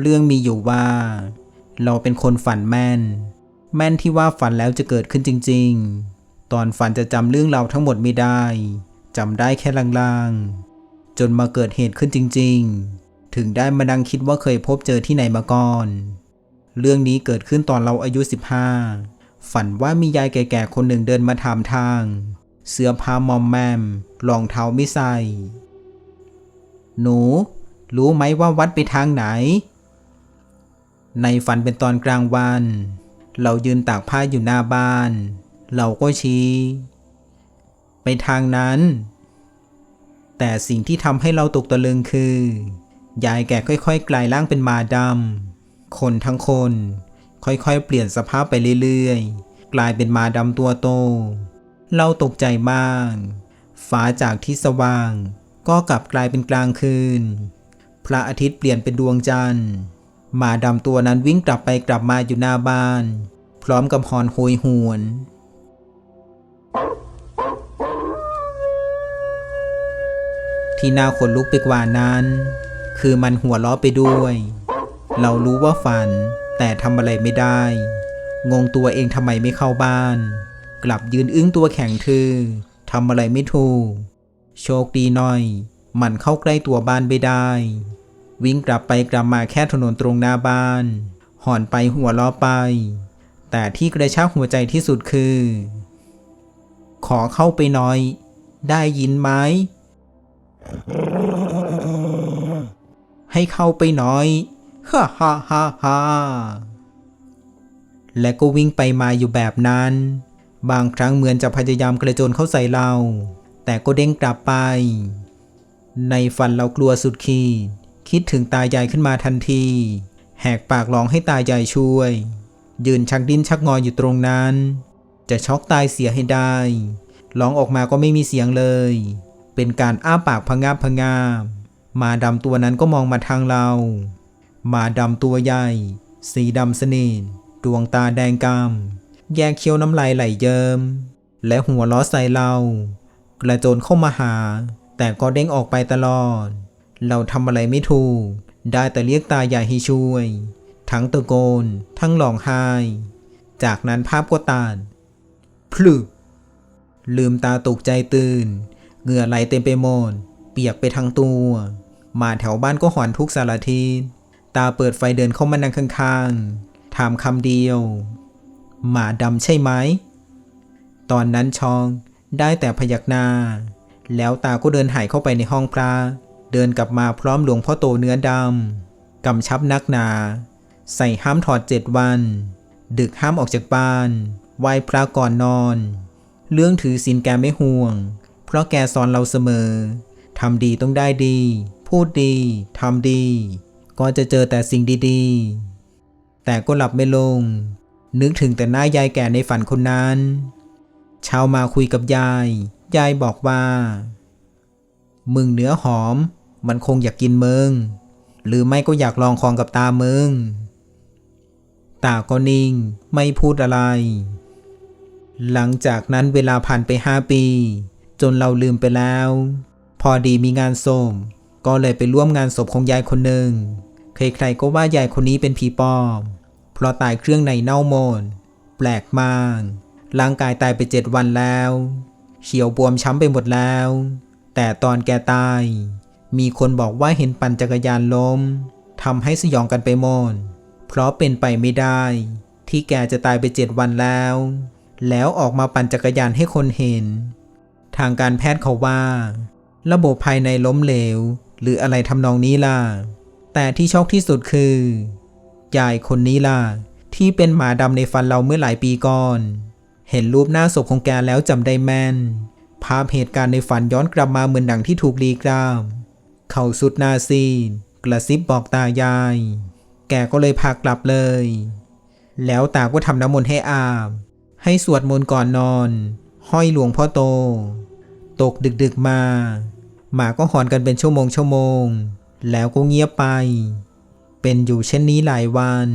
เรื่องมีอยู่ว่า เราเป็นคนฝันแม่น แม่นที่ว่าฝันแล้วจะเกิดขึ้นจริง ๆ ตอนฝันจะจำเรื่องเราทั้งหมดไม่ได้จำได้แค่ลางๆ จนมาเกิดเหตุขึ้นจริง ๆ ถึงได้มาดังคิดว่าเคยพบเจอที่ไหนมาก่อน เรื่องนี้เกิดขึ้นตอนเราอายุ 15 ฝันว่ามียายแก่ๆคนหนึ่งเดินมาถามทาง เสื้อผ้ามอมแมมรองเท้าไม่ใส่ หนู รู้ไหมว่าวัดไปทางไหน ในฝันเป็นตอนกลางวัน เรายืนตากผ้าอยู่หน้าบ้าน เราก็ชี้ ไปทางนั้น แต่สิ่งที่ทำให้เราตกตะลึงคือ ยายแกค่อยๆ กลายร่างเป็นมาดำคนทั้งคน ค่อยๆ เปลี่ยนสภาพไปเรื่อยๆ กลายเป็นมาดำตัวโต เราตกใจมากฟ้าจากที่สว่าง ก็กลับกลายเป็นกลางคืน พระอาทิตย์เปลี่ยนเป็นดวงจันทร์ หมาดำตัวนั้นวิ่งกลับไปกลับมาอยู่หน้าบ้าน พร้อมกับหอนโหยหวนที่น่าขนลุกไปกว่านั้น คือมันหัวล้อไปด้วย เรารู้ว่าฝันแต่ทำอะไรไม่ได้ งงตัวเองทำไมไม่เข้าบ้าน กลับยืนอึ้งตัวแข็งทื่อทำอะไรไม่ถูก โชคดีหน่อย มันเข้าใกล้ตัวบ้านไม่ได้ วิ่งกลับไปกลับมาแค่ถนนตรงหน้าบ้าน หอนไปหัวล้อไป แต่ที่กระชากหัวใจที่สุดคือ ขอเข้าไปหน่อย ได้ยินไหม ให้เข้าไปหน่อยฮ่าฮ่าฮ่าฮ่าและก็วิ่งไปมาอยู่แบบนั้น บางครั้งเหมือนจะพยายามกระโจนเข้าใส่เรา แต่ก็เด้งกลับไป ในฝันเรากลัวสุดขีด คิดถึงตายายขึ้นมาทันที แหกปากร้องให้ตายายช่วย ยืนชักดิ้นชักงออยู่ตรงนั้น จะช็อกตายเสียให้ได้ ร้องออกมาก็ไม่มีเสียงเลย เป็นการอ้าปากพะงาบพะงาบมาดำตัวนั้นก็มองมาทางเรา มาดำตัวใหญ่ สีดำสนิทดวงตาแดงกำแยกเคี้ยวน้ำลายไหลเยิมและหัวล้อใส่เรา กระโจนเข้ามาหา แต่ก็เด้งออกไปตลอด เราทำอะไรไม่ถูก ได้แต่เรียกตาใหญ่ให้ช่วย ทั้งตะโกน ทั้งร้องไห้ จากนั้นภาพก็ตัดพลึกลืมตาตกใจตื่น เหงื่อไหลเต็มไปหมด เปียกไปทั้งตัว มาแถวบ้านก็หอนทุกสารทิศตาเปิดไฟเดินเข้ามานั่งข้างๆ ถามคำเดียว หมาดำใช่ไหม ตอนนั้นชองได้แต่พยักหน้า แล้วตาก็เดินหายเข้าไปในห้องพระ เดินกลับมาพร้อมหลวงพ่อโตเนื้อดำกำชับนักหนา ใส่ห้ามถอดเจ็ดวัน ดึกห้ามออกจากบ้านไหว้พระก่อนนอน เรื่องถือศีลแกไม่ห่วง เพราะแกสอนเราเสมอทำดีต้องได้ดี พูดดีทำดี ก็จะเจอแต่สิ่งดีๆ แต่ก็หลับไม่ลง นึกถึงแต่หน้ายายแก่ในฝันคนนั้น เช้ามาคุยกับยาย ยายบอกว่า มึงเนื้อหอม มันคงอยากกินมึง หรือไม่ก็อยากลองของกับตามึง ตาก็นิ่ง ไม่พูดอะไร หลังจากนั้นเวลาผ่านไปห้าปี จนเราลืมไปแล้ว พอดีมีงานศพก็เลยไปร่วมงานศพของยายคนหนึ่ง ใครๆก็ว่ายายคนนี้เป็นผีปอบเพราะตายเครื่องในเน่าหมดแปลกมาก ร่างกายตายไปเจ็ดวันแล้ว เขียวบวมช้ำไปหมดแล้ว แต่ตอนแกตาย มีคนบอกว่าเห็นปั่นจักรยานล้มทำให้สยองกันไปหมด เพราะเป็นไปไม่ได้ ที่แกจะตายไปเจ็ดวันแล้ว แล้วออกมาปั่นจักรยานให้คนเห็น ทางการแพทย์เขาว่า ระบบภายในล้มเหลว หรืออะไรทำนองนี้ล่ะ แต่ที่ช็อกที่สุดคือยายคนนี้ล่ะ ที่เป็นหมาดำในฟันเราเมื่อหลายปีก่อน เห็นรูปหน้าศพของแกแล้วจำได้แม่น ภาพเหตุการณ์ในฝันย้อนกลับมาเหมือนดังที่ถูกรีกราม เขาสุดนาซีดกระซิบบอกตายาย แกก็เลยพากลับเลย แล้วตาก็ทำน้ำมนต์ให้อาบ ให้สวดมนต์ก่อนนอน ห้อยหลวงพ่อโต ตกดึกๆมา หมาก็หอนกันเป็นชั่วโมงชั่วโมง แล้วก็เงียบไป เป็นอยู่เช่นนี้หลายวัน